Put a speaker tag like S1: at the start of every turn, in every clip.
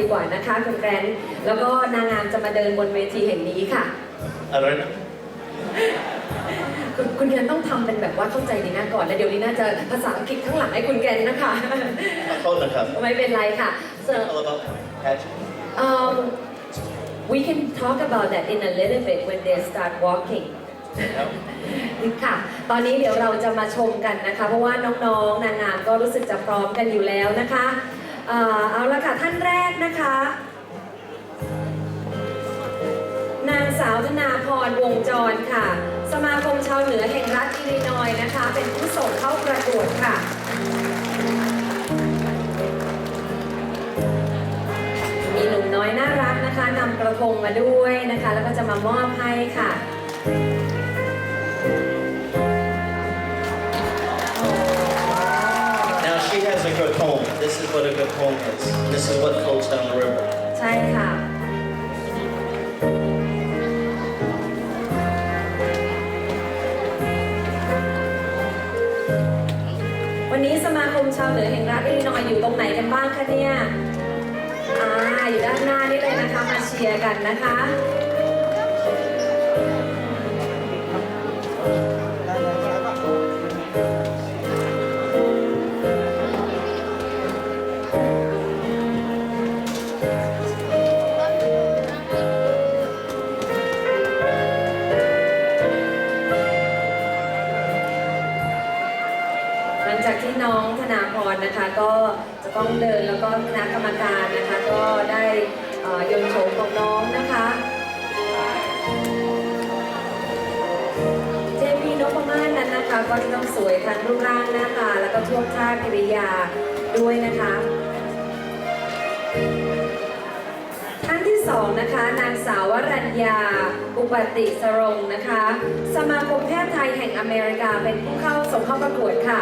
S1: ดีกว่านะคะคุณแกรนท์แล้วก็นางงามจะมาเดินบนเวทีแห่งนี้ค่ะ
S2: อะไรนะ
S1: คุณคุณแกรนท์ต้องทำเป็นแบบว่าเข้าใจดีนะก่อนแล้วเดี๋ยวนี้น่าจะภาษาอังกฤษข้างหลังให้คุณแกรนท์นะคะ
S2: ขอโทษนะครับ
S1: ไม่เป็นไรค่ะ so
S2: All about pageant
S1: um we can talk about that in a little bit when they start walking
S2: ครับ
S1: ค่ะ ตอนนี้เดี๋ยวเราจะมาชมกันนะคะ เพราะว่าน้องๆนางงามก็รู้สึกจะพร้อมกันอยู่แล้วนะคะเอ่อเอาละค่ะท่านแรกนะคะ นางสาวธนาพรวงจรค่ะ สมาคมชาวเหนือแห่งรัฐอิลลินอยนะคะ เป็นผู้ส่งเข้าประกวดค่ะมีหนุ่มน้อยน่ารักนะคะนำกระทงมาด้วยนะคะ แล้วก็จะมามอบให้ค่ะ
S2: what a good home is. This is what floats down the river.
S1: ใช่ค่ะ วันนี้สมาคมชาวเหนือแห่งรัฐอิลลินอยอยู่ตรงไหนกันบ้างคะเนี่ย อ่า อยู่ด้านหน้านี่เลยนะคะ มาเชียร์กันนะคะ หลังจากที่น้องธนาพรนะคะ ก็จะต้องเดินแล้วก็คณะกรรมการนะคะ ก็ได้โยนโฉมของน้องนะคะเจมีนพมาศนั้นนะคะ ก็จะต้องสวยทั้งรูปร่างหน้าตาแล้วก็ท่วงท่ากิริยาด้วยนะคะ สองนะคะนางสาววรัญญา อุปติสรงนะคะ สมาคมแพทย์ไทยแห่งอเมริกาเป็นผู้เข้าสมเข้าประกวดค่ะ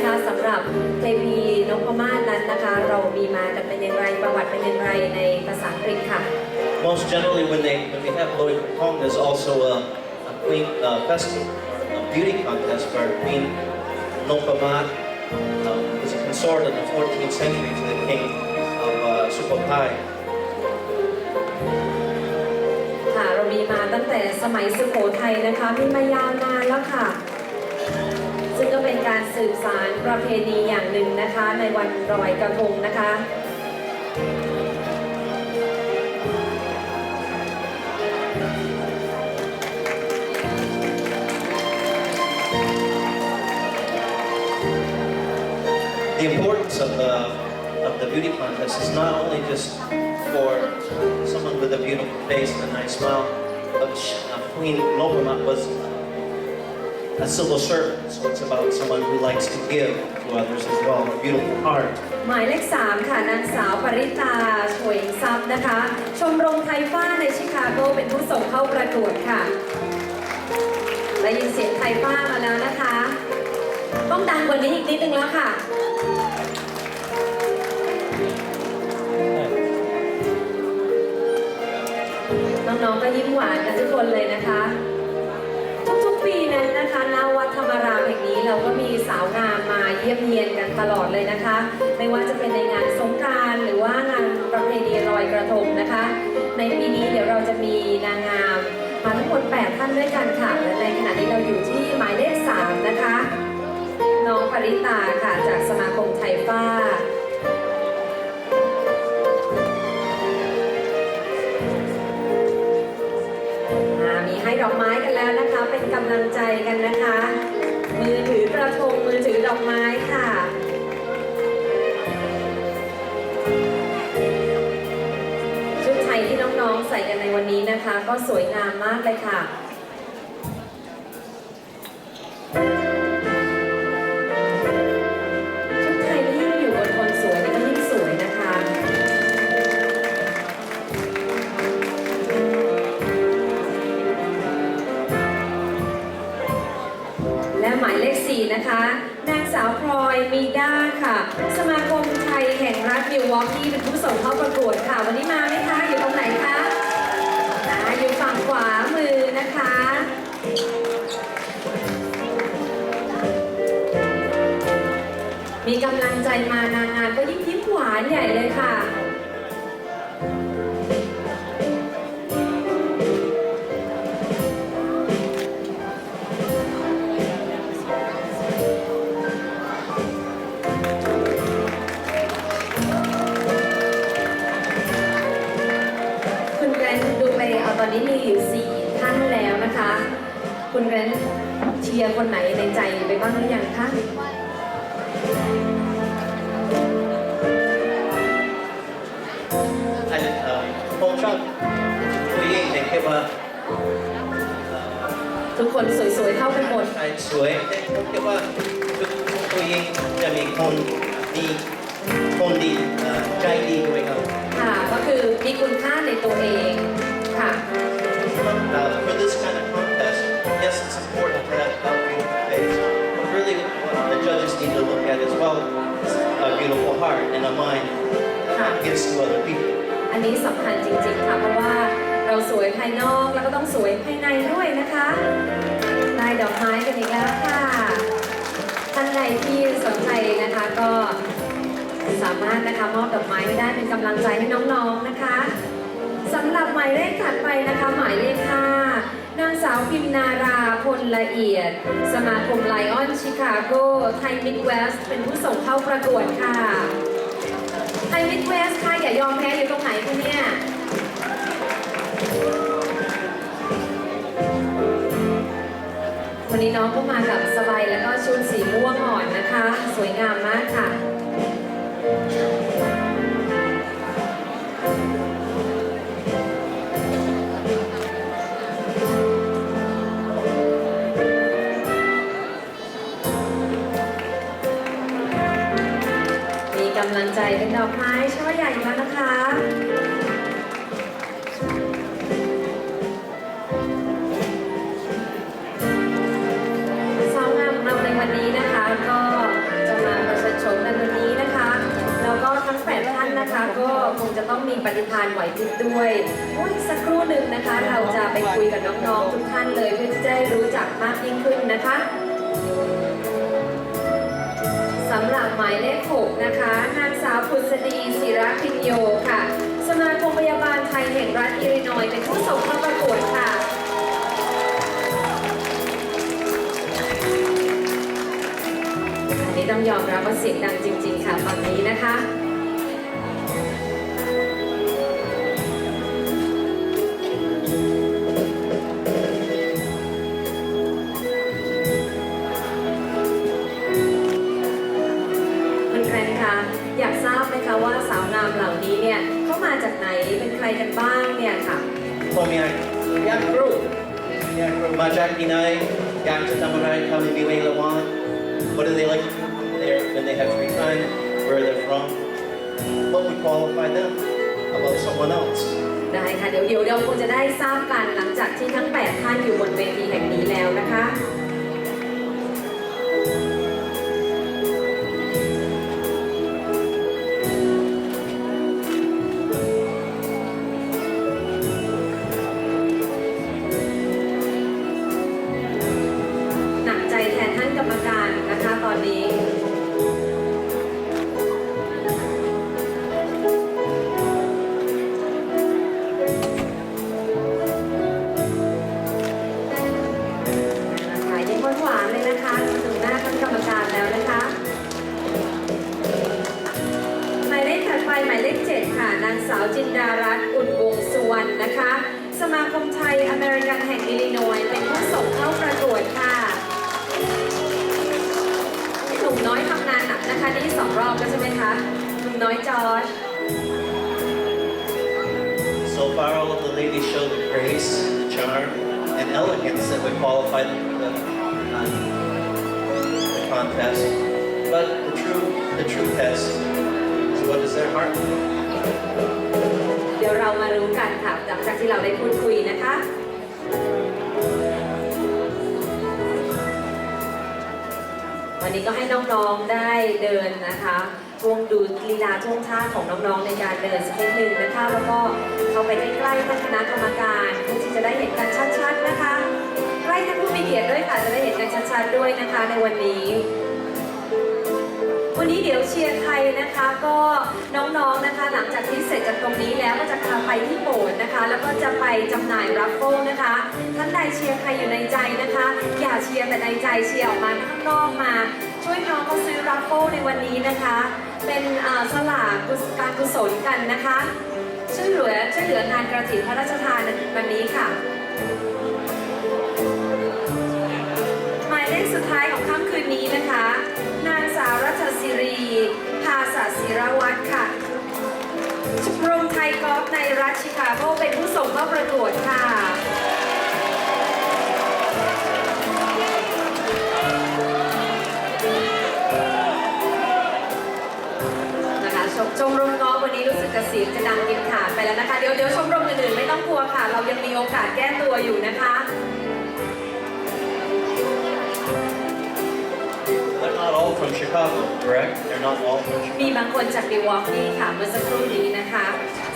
S1: นิดนึงไหมคะสำหรับเทพีนพมาศนั้นนะคะ เรามีมากันเป็นอย่างไรประวัติเป็นอย่างไรในภาษาอังกฤษค่ะ
S2: Most generally, when they when we have Loy Krathong, there's also a, a queen uh, festival, a beauty contest where Queen Nopamat um, was a consort in the 14th century to the king of uh, Sukhothai.
S1: ค่ะเรามีมาตั้งแต่สมัยสุโขทัยนะคะมีมายาวนานแล้วค่ะ ซึ่งก็เป็นการสืบสารประเพณีอย่างหนึ่งนะคะ ในวันลอยกระทงนะคะ
S2: The importance of the of the beauty contest is not only just for someone with a beautiful face and a nice smile, but sh- uh, Queen Nopamat was a civil servant, so it's about someone who likes to give to others as well, a beautiful heart.
S1: หมายเลขสามค่ะ นางสาวปริตาฉวยทรัพย์นะคะ ชมรมไทยฟ้าในชิคาโกเป็นผู้ส่งเข้าประกวดค่ะ ได้ยินเสียงไทยฟ้ามาแล้วนะคะ ต้องดังกว่านี้อีกนิดนึงแล้วค่ะ น้องๆก็ยิ้มหวานกันทุกคนเลยนะคะ นั้นนะคะณวัดธรรมารามแห่งนี้เราก็มีสาวงามมาเยี่ยมเยียนกันตลอดเลยนะคะ ไม่ว่าจะเป็นในงานสงกรานต์หรือว่างานประเพณีลอยกระทงนะคะ ในปีนี้เดี๋ยวเราจะมีนางงามมาทั้งหมด8ท่านด้วยกันค่ะและในขณะนี้เราอยู่ที่หมายเลข3นะคะ น้องปริตาค่ะจากสมาคมไทยฟ้า ดอกไม้กันแล้วนะคะ เป็นกำลังใจกันนะคะ มือถือกระทงมือถือดอกไม้ค่ะชุดไทยที่น้องๆใส่กันในวันนี้นะคะ ก็สวยงามมากเลยค่ะ หมายเลข 4 นะคะ นางสาวพลอยมีด้าค่ะ สมาคมไทยแห่งรัฐมิลวอกกี้เป็นผู้ส่งเข้าประกวดค่ะ วันนี้มาไหมคะ อยู่ตรงไหนคะอ่าอยู่ฝั่งขวามือนะคะมีกำลังใจมานางงามก็ยิ่งยิ้มหวานใหญ่เลยค่ะ รือยังคะ
S2: อันเอ่อผมชอบผู้หญิงในแค่ว่า
S1: ทุกคนสวยๆเท่ากันหมด
S2: ชายสวยแต่ผมคิดว่าทุกผู้หญิงจะมีคนดีคนดีเอ่อใจดีด้วยครับ
S1: ค่ะ ก็คือมีคุณค่าในตัวเองค่ะ
S2: Uh, for this heart and a mind that gives to other people.
S1: อันนี้สำคัญจริงๆค่ะ เพราะว่าเราสวยภายนอกแล้วก็ต้องสวยภายในด้วยนะคะได้ดอกไม้กันอีกแล้วค่ะ ท่านใดที่สนใจนะคะก็สามารถนะคะมอบดอกไม้ไม่ได้เป็นกำลังใจให้น้องๆนะคะ สำหรับหมายเลขถัดไปนะคะ หมายเลขห้านางสาวพิมนาราพลละเอียด สมาคมไลออนชิคาโกไทยมิดเวสเป็นผู้ส่งเข้าประกวดค่ะไทยมิดเวสค่ะ อย่ายอมแพ้อยู่ตรงไหนคะเนี่ยวันนี้น้องก็มากับสบายแล้วก็ชุดสีม่วงอ่อนนะคะ สวยงามมากค่ะ ใจเป็นดอกไม้ช่อใหญ่แล้วนะคะสาวงามของเราในวันนี้นะคะ ก็จะมาประชันชมกันวันนี้นะคะ แล้วก็ทั้งแปดท่านนะคะ ก็คงจะต้องมีปฏิภาณไหวพริบด้วยโอ้ยสักครู่หนึ่งนะคะ เราจะไปคุยกับน้องๆทุกท่านเลยเพื่อที่จะได้รู้จักมากยิ่งขึ้นนะคะ หมายเลขหกนะคะ นางสาวพุษดีศิระพิญโยค่ะ สมาคมพยาบาลไทยแห่งรัฐอิลลินอยเป็นผู้ส่งเข้าประกวดค่ะอันนี้ต้องยอมรับว่าเสียงดังจริง ๆ ค่ะตอนนี้นะคะ ว่าสาวงามเหล่านี้เนี่ยเข้ามาจากไหนเป็นใครกันบ้างเนี่ยค่ะ
S2: ผมอยากอยากรู้อยากรู้มาจากที่ไหนอยากจะทำอะไรทำในเวลาว่าง What do they like to do there when they have free time? Where they're from? What would qualify them about someone else?
S1: ได้ค่ะเดี๋ยวเดี๋ยวเราคงจะได้ทราบกันหลังจากที่ทั้ง 8 ท่านอยู่ นะคะนี่สองรอบแล้วใช่ไหมคะหนุ่มน้อยจอร์จ
S2: So far, all of the ladies show the grace, the charm, and elegance that would qualify them for the, uh, the contest. But the true, the true test is what is their heart.
S1: เดี๋ยวเรามารู้กันค่ะหลังจากที่เราได้พูดคุยนะคะ วันนี้ก็ให้น้องๆได้เดินนะคะช่วงดูลีลาช่วงท่าของน้องๆในการเดินสักนิดหนึ่งนะคะแล้วก็เข้าไปใกล้ๆท่านคณะกรรมการเพื่อที่จะได้เห็นกันชัดๆนะคะ ใกล้ท่านผู้มีเกียรติด้วยค่ะจะได้เห็นกันชัดๆด้วยนะคะในวันนี้ วันนี้เดี๋ยวเชียร์ไทยนะคะก็น้อง จากที่เสร็จจากตรงนี้แล้วก็จะพาไปที่โบสถ์นะคะ แล้วก็จะไปจำหน่ายรัฟเฟิลนะคะ ท่านใดเชียร์ใครอยู่ในใจนะคะ อย่าเชียร์แต่ในใจเชียร์ออกมาข้างนอกมา ช่วยน้องเขาซื้อรัฟเฟิลในวันนี้นะคะ เป็นสลากกุศการกุศลกันนะคะช่วยเหลือช่วยเหลืองานกระถิ่นพระราชทานวันนี้ค่ะหมายเลขสุดท้ายของค่ำคืนนี้นะคะ นางสาวรัชศิรี ภาษาศิรวั กอล์ฟในรัฐชิคาโกเป็นผู้ส่งเข้าประกวดค่ะนะคะชมชมรมกอล์ฟวันนี้รู้สึกกระเสียงจะดังกินขาดไปแล้วนะคะ เดี๋ยวเดี๋ยวชมรมอื่นๆไม่ต้องกลัวค่ะ เรายังมีโอกาสแก้ตัวอยู่นะคะ
S2: all from Chicago, correct? They're not all from Chicago.
S1: มีบางคนจากมิลวอกกี้ค่ะเมื่อสักครู่นี้นะคะ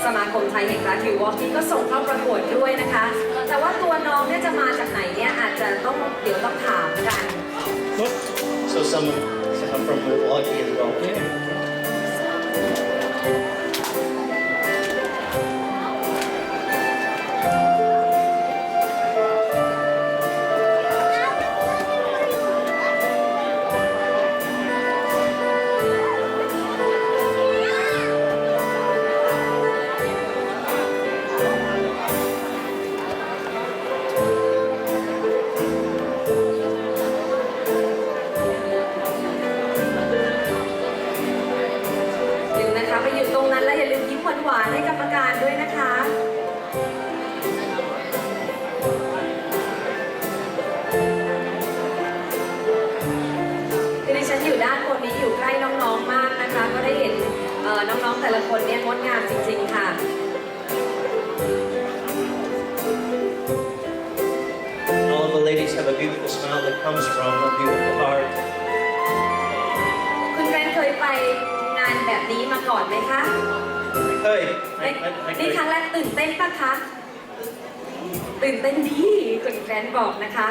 S1: สมาคมไทยแห่งรัฐมิลวอกกี้ก็ส่งเข้าประกวดด้วยนะคะ แต่ว่าตัวน้องเนี่ยจะมาจากไหนเนี่ยอาจจะต้องเดี๋ยวต้องถามกัน
S2: So some, some from Milwaukee as well.
S1: อ ตรงนั้นแล้วอย่าลืมยิ้มหวานๆให้กรรมการด้วยนะคะคือดิฉันอยู่ด้านบนนี้อยู่ใกล้น้องๆมากนะคะ ก็ได้เห็นเอ่อน้องๆแต่ละคนเนี่ยงดงามจริง ๆ ค่ะ
S2: All of the ladies have a beautiful smile that comes from a beautiful heart.
S1: คุณแกรนเคยไปงานแบบนี้มาก่อนไหมคะ
S2: Hey,
S1: นี่
S2: I, I, I,
S1: นี่ครั้งแรกตื่นเต้นปะคะ ตื่นเต้นดีคุณแกรนบอกนะคะ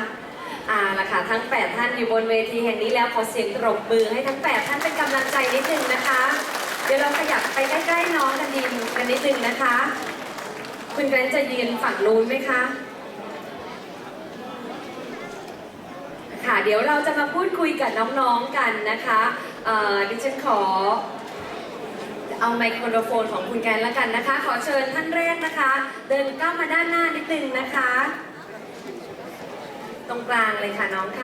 S1: อ่าละค่ะทั้ง 8 ท่านอยู่บนเวทีแห่งนี้แล้วขอเสียงปรบมือให้ทั้ง 8 ท่านเป็นกำลังใจนิดนึงนะคะ เดี๋ยวเราขยับไปใกล้ๆน้องกันดีกันนิดนึงนะคะ คุณแกรนจะยืนฝั่งนู้นไหมคะ ค่ะเดี๋ยวเราจะมาพูดคุยกับน้องๆกันนะคะเอ่อดิฉันขอ เอาไมโครโฟนของคุณแกนแล้วกันนะคะ ขอเชิญท่านแรกนะคะ เดินก้าวมาด้านหน้านิดนึงนะคะ ตรงกลางเลยค่ะน้องค่ะ